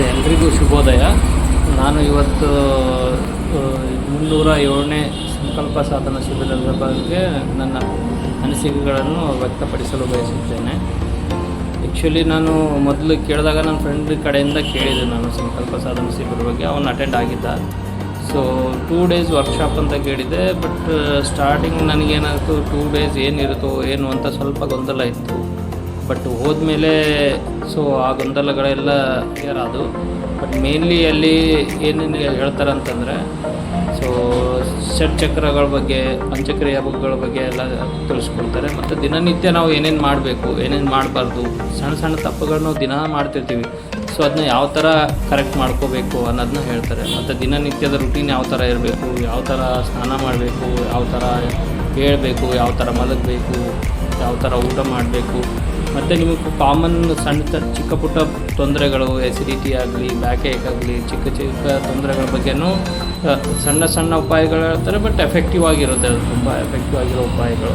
ಎಲ್ರಿಗೂ ಶುಭೋದಯ. ನಾನು ಇವತ್ತು ಮುನ್ನೂರ ಏಳನೇ ಸಂಕಲ್ಪ ಸಾಧನ ಶಿಬಿರದ ಬಗ್ಗೆ ನನ್ನ ಅನಿಸಿಕೆಗಳನ್ನು ವ್ಯಕ್ತಪಡಿಸಲು ಬಯಸುತ್ತೇನೆ. ಆ್ಯಕ್ಚುಲಿ ನಾನು ಮೊದಲು ಕೇಳಿದಾಗ ನನ್ನ ಫ್ರೆಂಡ್ ಕಡೆಯಿಂದ ಕೇಳಿದೆ ನಾನು ಸಂಕಲ್ಪ ಸಾಧನ ಶಿಬಿರ ಬಗ್ಗೆ. ಅವನು ಅಟೆಂಡ್ ಆಗಿದ್ದ. ಸೊ ಟೂ ಡೇಸ್ ವರ್ಕ್ಶಾಪ್ ಅಂತ ಕೇಳಿದೆ ಬಟ್ ಸ್ಟಾರ್ಟಿಂಗ್ ನನಗೇನಾಯಿತು ಟೂ ಡೇಸ್ ಏನಿರುತ್ತೋ, ಏನು ಅಂತ ಸ್ವಲ್ಪ ಗೊಂದಲ ಇತ್ತು. ಬಟ್ ಹೋದ್ಮೇಲೆ ಸೊ ಆ ಗೊಂದಲಗಳೆಲ್ಲ ಕ್ಲಿಯರ್ ಆದವು. ಬಟ್ ಮೇನ್ಲಿ ಅಲ್ಲಿ ಏನೇನು ಹೇಳ್ತಾರೆ ಅಂತಂದರೆ ಸೊ ಷಟ್ಚಕ್ರಗಳ ಬಗ್ಗೆ, ಪಂಚಕ್ರಿಯ ಬುಕ್ಗಳ ಬಗ್ಗೆ ಎಲ್ಲ ತಿಳಿಸ್ಕೊಡ್ತಾರೆ. ಮತ್ತು ದಿನನಿತ್ಯ ನಾವು ಏನೇನು ಮಾಡಬೇಕು, ಏನೇನು ಮಾಡಬಾರ್ದು, ಸಣ್ಣ ಸಣ್ಣ ತಪ್ಪುಗಳನ್ನ ನಾವು ದಿನ ಮಾಡ್ತಿರ್ತೀವಿ. ಸೊ ಅದನ್ನ ಯಾವ ಥರ ಕರೆಕ್ಟ್ ಮಾಡ್ಕೋಬೇಕು ಅನ್ನೋದನ್ನ ಹೇಳ್ತಾರೆ. ಮತ್ತು ದಿನನಿತ್ಯದ ರುಟೀನ್ ಯಾವ ಥರ ಇರಬೇಕು, ಯಾವ ಥರ ಸ್ನಾನ ಮಾಡಬೇಕು, ಯಾವ ಥರ ಹೇಳಬೇಕು, ಯಾವ ಥರ ಮಲಗಬೇಕು, ಯಾವ ಥರ ಊಟ ಮಾಡಬೇಕು. ಮತ್ತು ನಿಮಗೆ ಕಾಮನ್ ಸಣ್ಣ ಚಿಕ್ಕ ಪುಟ್ಟ ತೊಂದರೆಗಳು ಎಸಿಡಿಟಿ ಆಗಲಿ ಬ್ಯಾಕ್ ಏಕ್ ಆಗಲಿ, ಚಿಕ್ಕ ಚಿಕ್ಕ ತೊಂದರೆಗಳ ಬಗ್ಗೆನೂ ಸಣ್ಣ ಸಣ್ಣ ಉಪಾಯಗಳು ಹೇಳ್ತಾರೆ ಬಟ್ ಎಫೆಕ್ಟಿವ್ ಆಗಿರುತ್ತೆ ಅದು. ತುಂಬ ಎಫೆಕ್ಟಿವ್ ಆಗಿರೋ ಉಪಾಯಗಳು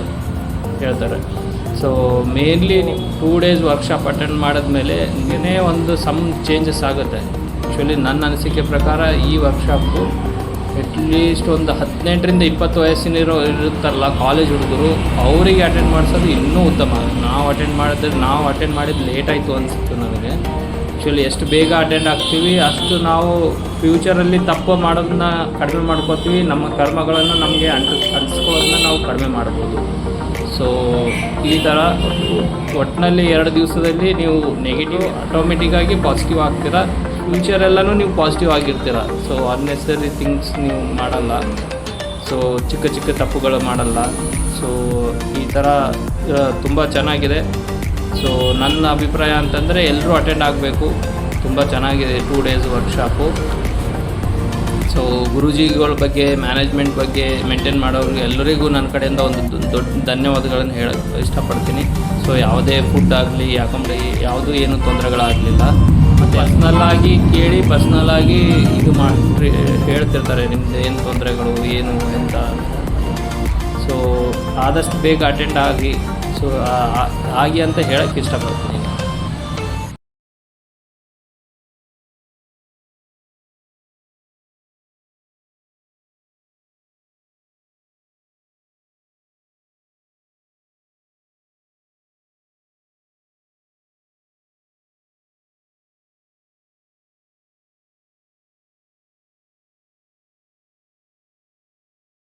ಹೇಳ್ತಾರೆ. So mainly two days workshop attend ಮಾಡಿದ್ಮೇಲೆ ನಿನ್ನೆ ಒಂದು ಸಮ್ ಚೇಂಜಸ್ ಆಗುತ್ತೆ. ಆ್ಯಕ್ಚುಲಿ ನನ್ನ ಅನಿಸಿಕೆ ಪ್ರಕಾರ ಈ ವರ್ಕ್ಶಾಪು ಅಟ್ಲೀಸ್ಟ್ ಒಂದು ಹದಿನೆಂಟರಿಂದ ಇಪ್ಪತ್ತು ವಯಸ್ಸಿನಿರೋ ಇರುತ್ತಲ್ಲ ಕಾಲೇಜ್ ಹುಡುಗರು, ಅವರಿಗೆ ಅಟೆಂಡ್ ಮಾಡಿಸೋದು ಇನ್ನೂ ಉತ್ತಮ. ನಾವು ಅಟೆಂಡ್ ಮಾಡಿದ್ರೆ, ನಾವು ಅಟೆಂಡ್ ಮಾಡಿದ್ದು ಲೇಟ್ ಆಯಿತು ಅನಿಸ್ತು ನನಗೆ. ಆ್ಯಕ್ಚುಲಿ ಎಷ್ಟು ಬೇಗ ಅಟೆಂಡ್ ಆಗ್ತೀವಿ, ಅಷ್ಟು ನಾವು ಫ್ಯೂಚರಲ್ಲಿ ತಪ್ಪು ಮಾಡೋದನ್ನ ಕಡಿಮೆ ಮಾಡ್ಕೋತೀವಿ, ನಮ್ಮ ಕರ್ಮಗಳನ್ನು ನಮಗೆ ಅಂಟ ಅಂಟಿಸ್ಕೊಳ್ಳೋದನ್ನ ನಾವು ಕಡಿಮೆ ಮಾಡ್ಬೋದು. ಸೊ ಈ ಥರ ಒಟ್ಟಿನಲ್ಲಿ ಎರಡು ದಿವಸದಲ್ಲಿ ನೀವು ನೆಗೆಟಿವ್ ಆಟೋಮೆಟಿಕ್ಕಾಗಿ ಪಾಸಿಟಿವ್ ಆಗ್ತೀರಾ? ಫ್ಯೂಚರೆಲ್ಲನೂ ನೀವು ಪಾಸಿಟಿವ್ ಆಗಿರ್ತೀರ. ಸೊ ಅನ್ನೆಸರಿ ಥಿಂಗ್ಸ್ ನೀವು ಮಾಡಲ್ಲ. ಸೊ ಚಿಕ್ಕ ಚಿಕ್ಕ ತಪ್ಪುಗಳು ಮಾಡಲ್ಲ. ಸೊ ಈ ಥರ ತುಂಬ ಚೆನ್ನಾಗಿದೆ. ಸೊ ನನ್ನ ಅಭಿಪ್ರಾಯ ಅಂತಂದರೆ ಎಲ್ಲರೂ ಅಟೆಂಡ್ ಆಗಬೇಕು. ತುಂಬ ಚೆನ್ನಾಗಿದೆ ಟೂ ಡೇಸ್ ವರ್ಕ್ಶಾಪು ಸೊ ಗುರೂಜಿಗಳ ಬಗ್ಗೆ ಮ್ಯಾನೇಜ್ಮೆಂಟ್ ಬಗ್ಗೆ ಮೇಂಟೈನ್ ಮಾಡೋರಿಗೆ ಎಲ್ಲರಿಗೂ ನನ್ನ ಕಡೆಯಿಂದ ಒಂದು ದೊಡ್ಡ ಧನ್ಯವಾದಗಳನ್ನು ಹೇಳಕ್ಕೆ ಇಷ್ಟಪಡ್ತೀನಿ. ಸೊ ಯಾವುದೇ ಫುಡ್ ಆಗಲಿ, ಯಾಕಂದರೆ ಯಾವುದೂ ಏನು ತೊಂದರೆಗಳಾಗಲಿಲ್ಲ. ಪರ್ಸ್ನಲ್ಲಾಗಿ ಕೇಳಿ, ಪರ್ಸ್ನಲ್ಲಾಗಿ ಇದು ಮಾಡಿ ಹೇಳ್ತಿರ್ತಾರೆ, ನಿಮ್ದು ಏನು ತೊಂದರೆಗಳು, ಏನು ಅಂತ. ಸೊ ಆದಷ್ಟು ಬೇಗ ಅಟೆಂಡ್ ಆಗಿ ಸೊ ಆಗಿ ಅಂತ ಹೇಳಕ್ಕೆ ಇಷ್ಟಪಡ್ತೀನಿ.